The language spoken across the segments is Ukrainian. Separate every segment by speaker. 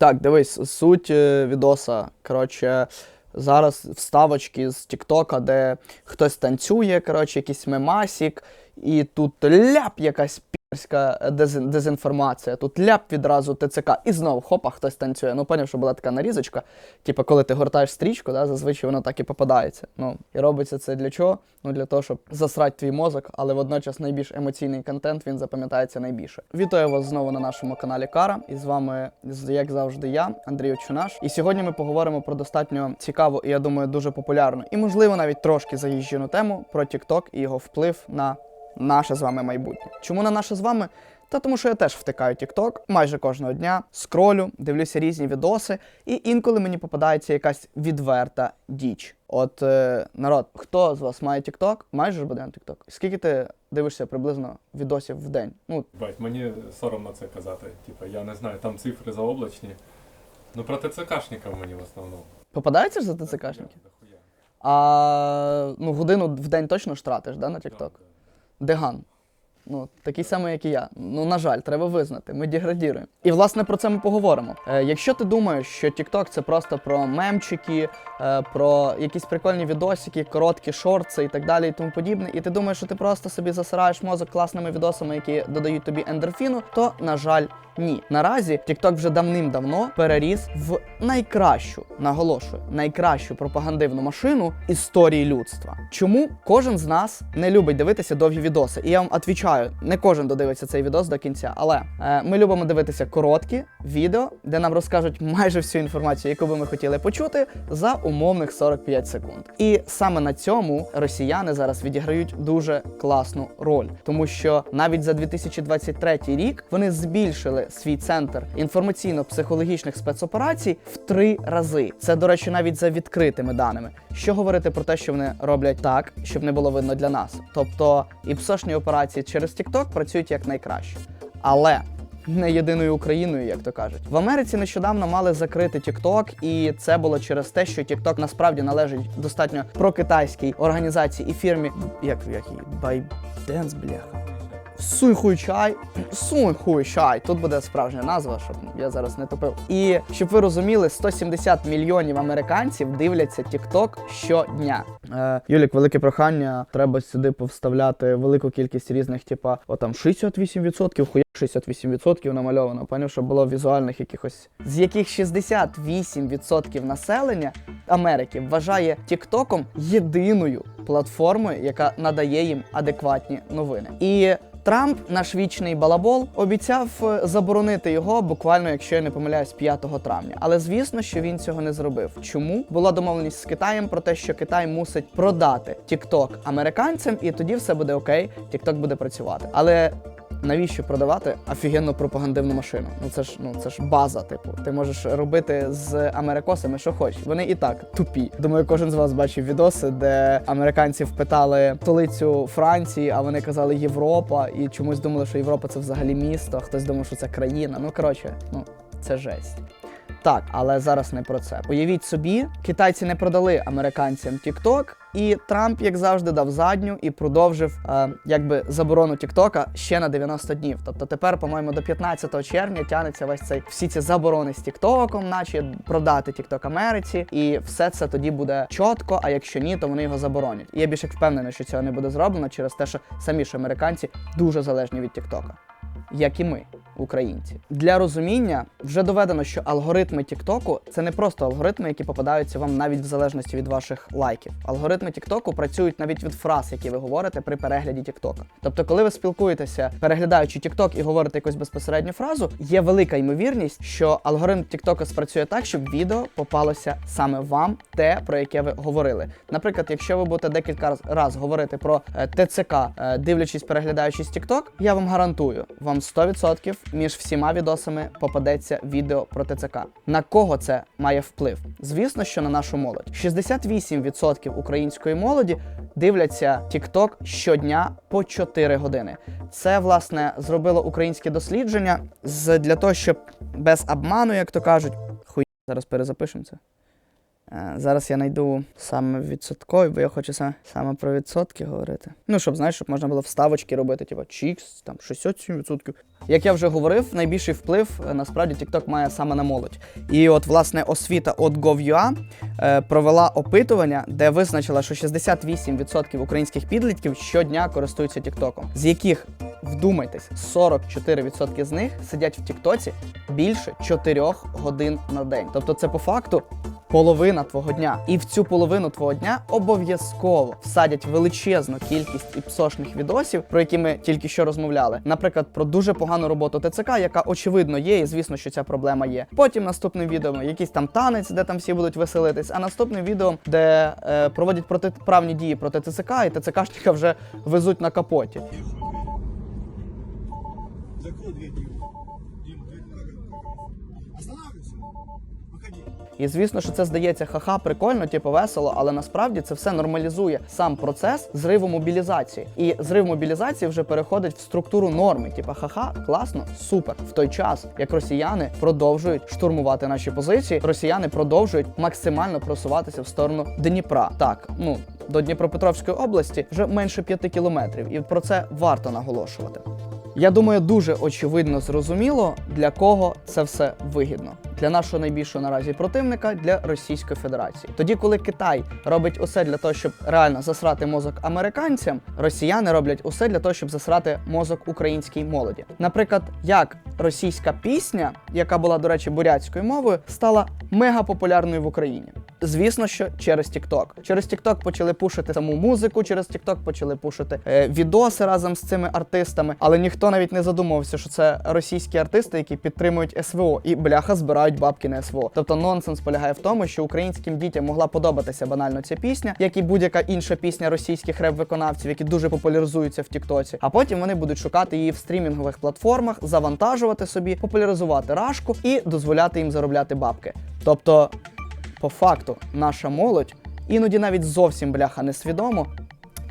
Speaker 1: Так, дивись, суть е, відоса. Коротше, зараз вставочки з Тіктока, де хтось танцює, коротше, якийсь мемасік, і тут ляп якась пірська дезін- дезінформація. Тут ляп відразу ТЦК. І знову хопа, хтось танцює. Ну, поняв, що була така нарізочка. Типу, коли ти гортаєш стрічку, да, зазвичай воно так і попадається. Ну, і робиться це для чого? Ну, для того, щоб засрати твій мозок, але водночас найбільш емоційний контент він запам'ятається найбільше. Вітаю вас знову на нашому каналі Кара. І з вами, як завжди, я, Андрій Очунаш. І сьогодні ми поговоримо про достатньо цікаву і я думаю, дуже популярну і, можливо, навіть трошки заїжджену тему про TikTok і його вплив на наше з вами майбутнє. Чому на наше з вами? Та тому, що я теж втикаю TikTok майже кожного дня, скролю, дивлюся різні відоси, і інколи мені попадається якась відверта діч. От е, народ, хто з вас має TikTok? Майже ж буде на TikTok. Скільки ти дивишся приблизно відосів в день? Ну,
Speaker 2: Бать, мені соромно це казати. Типа, я не знаю, там цифри заоблачні. Ну про ТЦКшників мені в основному.
Speaker 1: попадається ж за ТЦКшників? А ну, годину в день точно ж тратиш, да, на TikTok? Деган. Ну, такий самий, як і я. Ну, на жаль, треба визнати, ми деградіруємо. І власне про це ми поговоримо. Е, якщо ти думаєш, що TikTok це просто про мемчики, е, про якісь прикольні відосики, короткі шорти і так далі, і тому подібне, і ти думаєш, що ти просто собі засираєш мозок класними відосами, які додають тобі ендорфіну, то на жаль, ні. Наразі TikTok вже давним-давно переріс в найкращу, наголошую, найкращу пропагандивну машину історії людства. Чому кожен з нас не любить дивитися довгі відоси? І я вам відповідаю, не кожен додивиться цей відос до кінця, але е, ми любимо дивитися короткі відео, де нам розкажуть майже всю інформацію, яку би ми хотіли почути, за умовних 45 секунд. І саме на цьому росіяни зараз відіграють дуже класну роль, тому що навіть за 2023 рік вони збільшили свій центр інформаційно-психологічних спецоперацій в три рази. Це, до речі, навіть за відкритими даними. Що говорити про те, що вони роблять так, щоб не було видно для нас. Тобто і псошні операції через TikTok працюють як найкраще. Але не єдиною Україною, як то кажуть. В Америці нещодавно мали закрити TikTok, і це було через те, що TikTok насправді належить достатньо прокитайській організації і фірмі, як як її ByteDance, бляха. Суй хуй чай, Суйхуй чай. Тут буде справжня назва, щоб я зараз не топив. І щоб ви розуміли, 170 мільйонів американців дивляться TikTok щодня. Е, Юлік, велике прохання. Треба сюди повставляти велику кількість різних, типа, о там 68%, хуя 68% намальовано. Поняв, щоб було візуальних якихось. З яких 68% населення Америки вважає TikTok єдиною платформою, яка надає їм адекватні новини. І Трамп, наш вічний балабол, обіцяв е, заборонити його буквально, якщо я не помиляюсь, 5 травня. Але звісно, що він цього не зробив. Чому була домовленість з Китаєм про те, що Китай мусить продати TikTok американцям, і тоді все буде окей, TikTok буде працювати. Але навіщо продавати офігенну пропагандивну машину? Ну це ж ну це ж база. Типу, ти можеш робити з америкосами, що хочеш. Вони і так тупі. Думаю, кожен з вас бачив відоси, де американців питали столицю Франції, а вони казали Європа, і чомусь думали, що Європа це взагалі місто. а Хтось думав, що це країна. Ну коротше, ну це жесть. Так, але зараз не про це. Уявіть собі, китайці не продали американцям TikTok, і Трамп, як завжди, дав задню і продовжив е, якби заборону Тіктока ще на 90 днів. Тобто тепер, по-моєму, до 15 червня тягнеться весь цей всі ці заборони з Тіктоком, наче продати Тікток Америці, і все це тоді буде чітко. А якщо ні, то вони його заборонять. І я більше впевнений, що цього не буде зроблено через те, що самі ж американці дуже залежні від Тіктока як і ми, українці. Для розуміння вже доведено, що алгоритми Тіктоку це не просто алгоритми, які попадаються вам навіть в залежності від ваших лайків. Алгоритми Тіктоку працюють навіть від фраз, які ви говорите при перегляді Тіктока. Тобто, коли ви спілкуєтеся, переглядаючи Тікток і говорите якусь безпосередню фразу, є велика ймовірність, що алгоритм Тіктока спрацює так, щоб відео попалося саме вам, те, про яке ви говорили. Наприклад, якщо ви будете декілька раз- раз говорити про е, ТЦК, е, дивлячись, переглядаючись Тікток, я вам гарантую, вам 100% між всіма відосами попадеться відео про ТЦК. На кого це має вплив? Звісно, що на нашу молодь. 68% української молоді дивляться TikTok щодня по 4 години. Це власне зробило українське дослідження для того, щоб без обману, як то кажуть, хуй зараз перезапишемо це. Е, Зараз я знайду саме відсоткові, бо я хочу саме, саме про відсотки говорити. Ну, щоб знаєш, щоб можна було вставочки робити, типу чікс, там 67%. Як я вже говорив, найбільший вплив е, насправді TikTok має саме на молодь. І от власне освіта от Gov.ua е, провела опитування, де визначила, що 68% українських підлітків щодня користуються TikTok, з яких вдумайтесь, 44% з них сидять в Тіктоці більше 4 годин на день. Тобто, це по факту половина твого дня. І в цю половину твого дня обов'язково всадять величезну кількість іпсошних відосів, про які ми тільки що розмовляли. Наприклад, про дуже погану роботу ТЦК, яка очевидно є, і звісно, що ця проблема є. Потім наступним відео якийсь там танець, де там всі будуть веселитись. А наступним відео, де е, проводять протиправні дії проти ТЦК, і ТЦКшника вже везуть на капоті.
Speaker 3: Закрой
Speaker 1: І звісно, що це здається ха-ха, прикольно, типу весело, але насправді це все нормалізує сам процес зриву мобілізації. І зрив мобілізації вже переходить в структуру норми. Типу ха-ха, класно, супер. В той час, як росіяни продовжують штурмувати наші позиції, росіяни продовжують максимально просуватися в сторону Дніпра. Так, ну до Дніпропетровської області вже менше п'яти кілометрів, і про це варто наголошувати. Я думаю, дуже очевидно зрозуміло, для кого це все вигідно. Для нашого найбільшого наразі противника для Російської Федерації. Тоді, коли Китай робить усе для того, щоб реально засрати мозок американцям, росіяни роблять усе для того, щоб засрати мозок українській молоді. Наприклад, як російська пісня, яка була, до речі, бурятською мовою, стала мега популярною в Україні. Звісно, що через TikTok. Через TikTok почали пушити саму музику, через TikTok почали пушити е, відоси разом з цими артистами, але ніхто навіть не задумувався, що це російські артисти, які підтримують СВО і бляха збирають бабки на СВО. Тобто нонсенс полягає в тому, що українським дітям могла подобатися банально ця пісня, як і будь-яка інша пісня російських реп-виконавців, які дуже популяризуються в Тіктоці. А потім вони будуть шукати її в стрімінгових платформах, завантажувати собі, популяризувати рашку і дозволяти їм заробляти бабки. Тобто по факту наша молодь іноді навіть зовсім бляха несвідомо.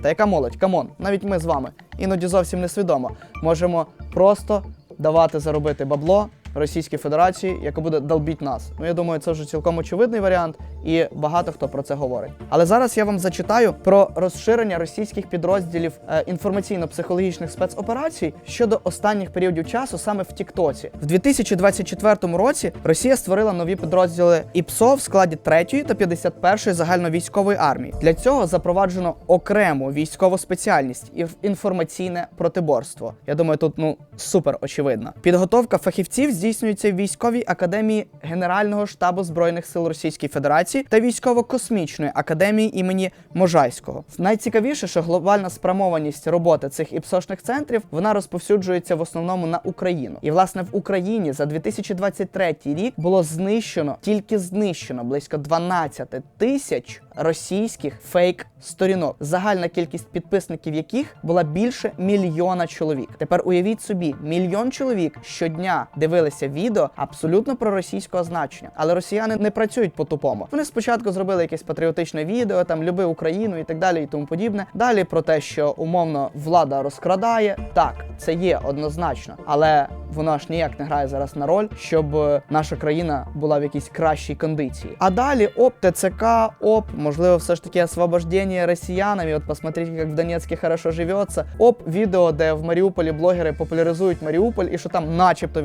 Speaker 1: Та яка молодь? Камон, навіть ми з вами іноді зовсім несвідомо можемо просто давати заробити бабло Російській Федерації, яка буде долбіть нас. Ну я думаю, це вже цілком очевидний варіант, і багато хто про це говорить. Але зараз я вам зачитаю про розширення російських підрозділів е, інформаційно-психологічних спецоперацій щодо останніх періодів часу саме в Тіктоці. В 2024 році Росія створила нові підрозділи ІПСО в складі 3-ї та 51-ї загальновійськової армії. Для цього запроваджено окрему військову спеціальність і інформаційне протиборство. Я думаю, тут ну супер очевидно. Підготовка фахівців здійснюється в військовій академії Генерального штабу збройних сил Російської Федерації та військово-космічної академії імені Можайського. Найцікавіше, що глобальна спрямованість роботи цих іпсошних центрів вона розповсюджується в основному на Україну. І власне в Україні за 2023 рік було знищено тільки знищено близько 12 тисяч російських фейк сторінок, загальна кількість підписників яких була більше мільйона чоловік. Тепер уявіть собі, мільйон чоловік щодня дивилися відео абсолютно проросійського значення. Але росіяни не працюють по-тупому. Вони спочатку зробили якесь патріотичне відео, там люби Україну і так далі, і тому подібне. Далі про те, що умовно влада розкрадає. Так, це є однозначно, але воно ж ніяк не грає зараз на роль, щоб е, наша країна була в якійсь кращій кондиції. А далі оп, ТЦК, оп, можливо, все ж таки освобождення росіянами. От посмотрите, як в Донецьку хорошо живеться. Оп, відео, де в Маріуполі блогери популяризують Маріуполь і що там, начебто,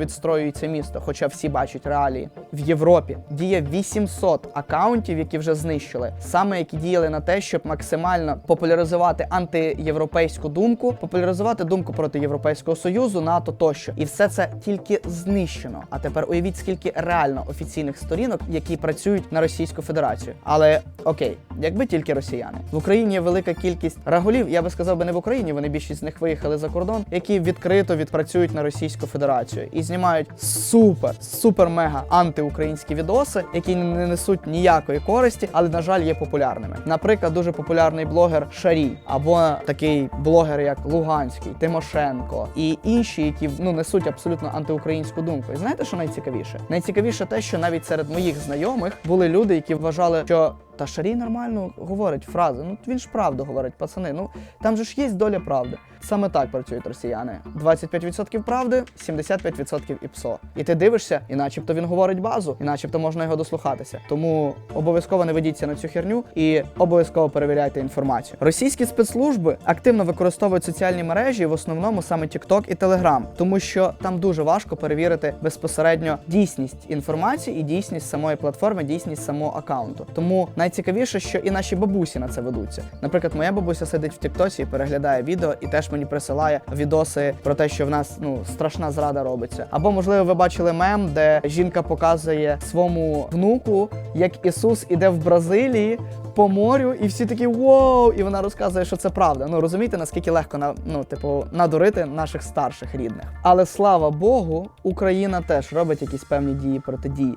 Speaker 1: відстроюється місто, хоча всі бачать реалії. В Європі діє 800 акаунтів, які вже знищили, саме які діяли на те, щоб максимально популяризувати антиєвропейську думку, популяризувати думку проти Європейського союзу, НАТО тощо. І все це тільки знищено. А тепер уявіть, скільки реально офіційних сторінок, які працюють на Російську Федерацію. Але окей, якби тільки росіяни в Україні велика кількість рагулів. Я би сказав би не в Україні. Вони більшість з них виїхали за кордон, які відкрито відпрацюють на Російську Федерацію і знімають супер, супер мега антиукраїнські відоси, які не несуть ніякої користі, але на жаль є популярними. Наприклад, дуже популярний блогер Шарій, або такий блогер, як Луганський, Тимошенко і інші, які ну несуть абсолютно антиукраїнську думку. І знаєте, що найцікавіше? Найцікавіше те, що навіть серед моїх знайомих були люди, які вважали, що та Шарій нормально говорить фрази. Ну він ж правду говорить, пацани. Ну там же ж є доля правди. Саме так працюють росіяни. 25% правди, 75% і ПСО. І ти дивишся, і начебто він говорить базу, і начебто можна його дослухатися. Тому обов'язково не ведіться на цю херню і обов'язково перевіряйте інформацію. Російські спецслужби активно використовують соціальні мережі, в основному саме TikTok і Telegram, тому що там дуже важко перевірити безпосередньо дійсність інформації і дійсність самої платформи, дійсність самого аккаунту. Тому найцікавіше, що і наші бабусі на це ведуться. Наприклад, моя бабуся сидить в Тіктосі і переглядає відео, і теж мені присилає відоси про те, що в нас ну страшна зрада робиться. Або можливо, ви бачили мем, де жінка показує своєму внуку, як Ісус іде в Бразилії. По морю, і всі такі воу, і вона розказує, що це правда. Ну розумієте, наскільки легко на ну, типу, надурити наших старших рідних. Але слава Богу, Україна теж робить якісь певні дії протидії.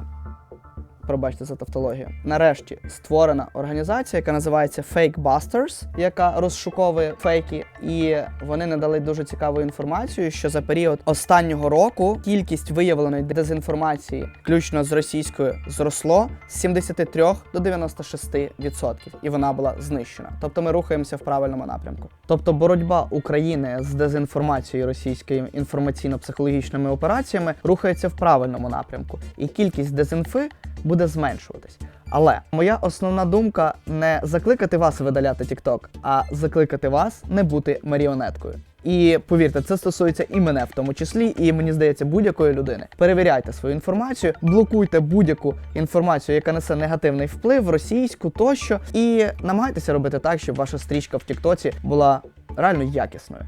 Speaker 1: Пробачте за тавтологію. Нарешті створена організація, яка називається Fake Busters, яка розшуковує фейки, і вони надали дуже цікаву інформацію, що за період останнього року кількість виявленої дезінформації, включно з російською, зросло з 73 до 96%, і вона була знищена. Тобто ми рухаємося в правильному напрямку. Тобто боротьба України з дезінформацією російськими інформаційно-психологічними операціями рухається в правильному напрямку, і кількість дезінфи буде зменшуватись. Але моя основна думка не закликати вас видаляти TikTok, а закликати вас не бути маріонеткою. І повірте, це стосується і мене в тому числі, і мені здається, будь-якої людини. Перевіряйте свою інформацію, блокуйте будь-яку інформацію, яка несе негативний вплив, російську тощо, і намагайтеся робити так, щоб ваша стрічка в Тіктоці була реально якісною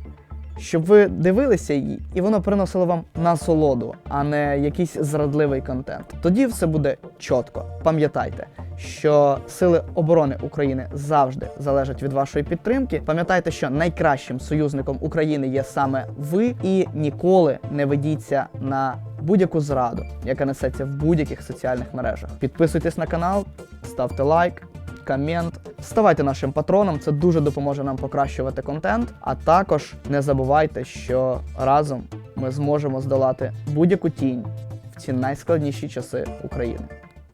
Speaker 1: щоб ви дивилися її, і воно приносило вам насолоду, а не якийсь зрадливий контент. Тоді все буде чітко. Пам'ятайте, що сили оборони України завжди залежать від вашої підтримки. Пам'ятайте, що найкращим союзником України є саме ви, і ніколи не ведіться на будь-яку зраду, яка несеться в будь-яких соціальних мережах. Підписуйтесь на канал, ставте лайк комент. Ставайте нашим патроном, це дуже допоможе нам покращувати контент. А також не забувайте, що разом ми зможемо здолати будь-яку тінь в ці найскладніші часи України.